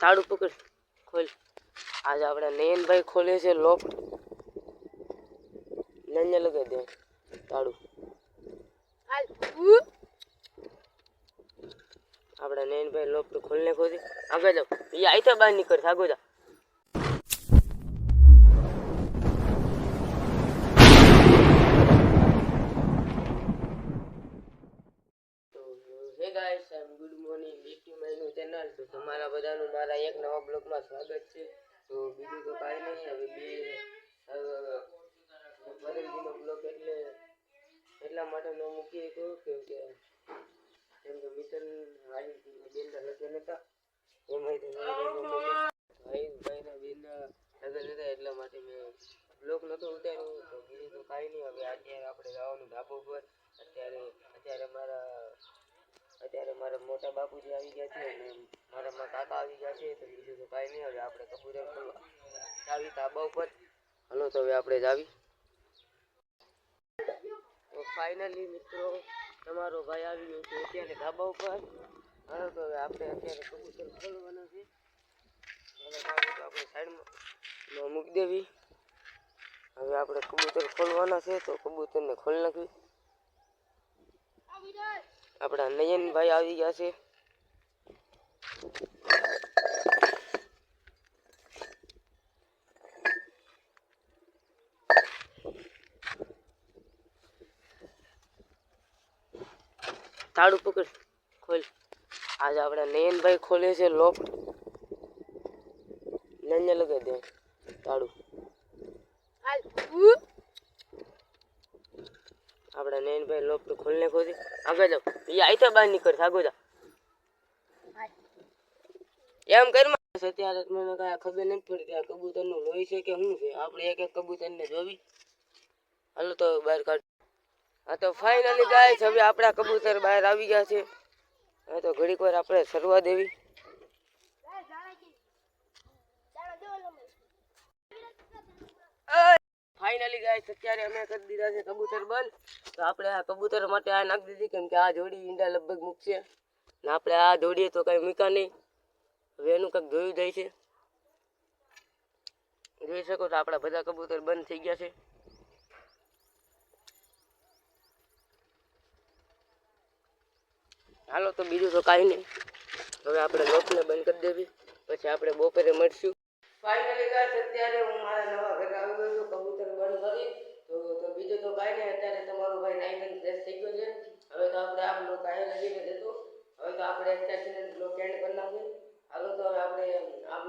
તાળું પકડ, ખોલ. આજે આપણે નયનભાઈ ખોલે છે લોફ્ટ નન્ય લગાવી દે તાળું. આપણે નયનભાઈ લોફ્ટ ખોલને ખોદી આગળ જાઓ. એ આઈ તો બહાર નીકળ આગળ જા ચેનલ તો તમારા બધાનું મારા એક નવા બ્લોગમાં સ્વાગત છે. તો બીજું તો કાંઈ નહીં, હવે બે બદલજીનો બ્લોગ એટલે એટલા માટે ન મૂકી શક્યો કેમ કે કેમ કે મિશન હારી બેનના લગ્ન હતા. એમાં ભાઈ ભાઈના બેનના લગ્ન હતા એટલા માટે મેં બ્લોક નહોતો ઉતાર્યો. તો બીજું તો કાંઈ નહીં, હવે અત્યારે આપણે જવાનું ધાબો પર અત્યારે અત્યારે મારા અત્યારે મારા મોટા બાપુજી આવી ગયા છે અને મારા માં કાકા આવી ગયા છે, તો બીજું તો કાંઈ નહીં. હવે આપણે કબૂતર ખોલવા જાવી તાબા ઉપર હલો તો હવે આપણે જાવી. તો ફાઇનલી મિત્રો, તમારો ભાઈ આવી ગયો છે અત્યારે ધાબા ઉપર. હાલો તો હવે આપણે અત્યારે કબૂતર ખોલવાના છે. આપણે સાઈડમાં મૂકી દેવી. હવે આપણે કબૂતર ખોલવાના છે તો કબૂતરને ખોલી નાખવી. આપણા નયનભાઈ આવી ગયા છે તાળું પકડ ખોલ આજે આપણા નયનભાઈ ખોલે છે લોફ્ટ નન્ય લગાવી દે તાળું આપણા નયનભાઈ તો ખોલને ખોદી. આગળ જાઓ. એ આઈ તો બહાર નીકળ આગળ જા એમ કરી અત્યારે મને કાંઈ ખબર નથી પડતી આ કબૂતરનું લોહી છે કે શું છે. આપણે એક એક કબૂતરને જોવી. હાલો તો બહાર કાઢ. હા તો ફાઇનલી છે. હવે આપણા કબૂતર બહાર આવી ગયા છે. હવે તો ઘડીક વાર આપણે શરૂઆત દેવી. ફાઇનલી ગાઈસ અત્યારે અમે કરી દીધા છે કબૂતર બંધ તો આપણે આ કબૂતર માટે આ નાખી દીધી, કેમ કે આ જોડી ઈંડા લગભગ મૂકશે ને આપણે આ જોડીએ તો કઈ મૂકા નહીં. હવે એનું કંઈક જોયું જાય છે. જોઈ શકો તો આપણા બધા કબૂતર બંધ થઈ ગયા છે. હાલો, તો બીજું તો કાંઈ નહીં. હવે આપણે લોકને બંધ કરી દેવી. પછી આપણે બપોરે મળશું. ફાઇનલી અત્યારે હું મારા નવા ઘરે બાયોલોજી બધે તો હવે તો આપણે અત્યારથી બ્લોક એન્ડ કરી નાખ્યું હાલો તો હવે આપણે આ